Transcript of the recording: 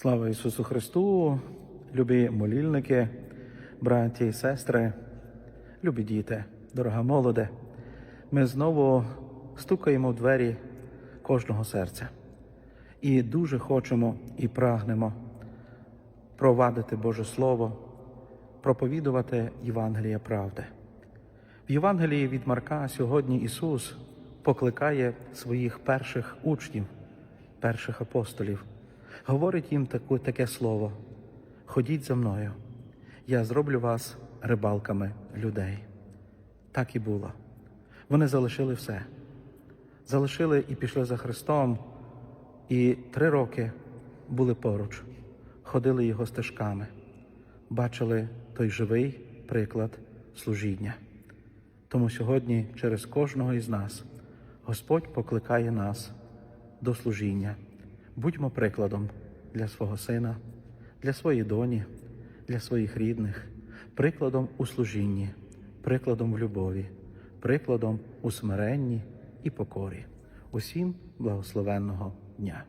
Слава Ісусу Христу, любі молільники, браті і сестри, любі діти, дорога молоде. Ми знову стукаємо в двері кожного серця і дуже хочемо і прагнемо провадити Боже Слово, проповідувати Євангелія правди. В Євангелії від Марка сьогодні Ісус покликає своїх перших учнів, перших апостолів, говорить їм таку, таке слово: Ходіть за мною, я зроблю вас рибалками людей. Так і було. Вони залишили все. Залишили і пішли за Христом, і три роки були поруч, ходили його стежками, бачили той живий приклад служіння. Тому сьогодні через кожного із нас Господь покликає нас до служіння. Будьмо прикладом для свого сина, для своєї доні, для своїх рідних, прикладом у служінні, прикладом в любові, прикладом у смиренні і покорі. Усім благословенного дня.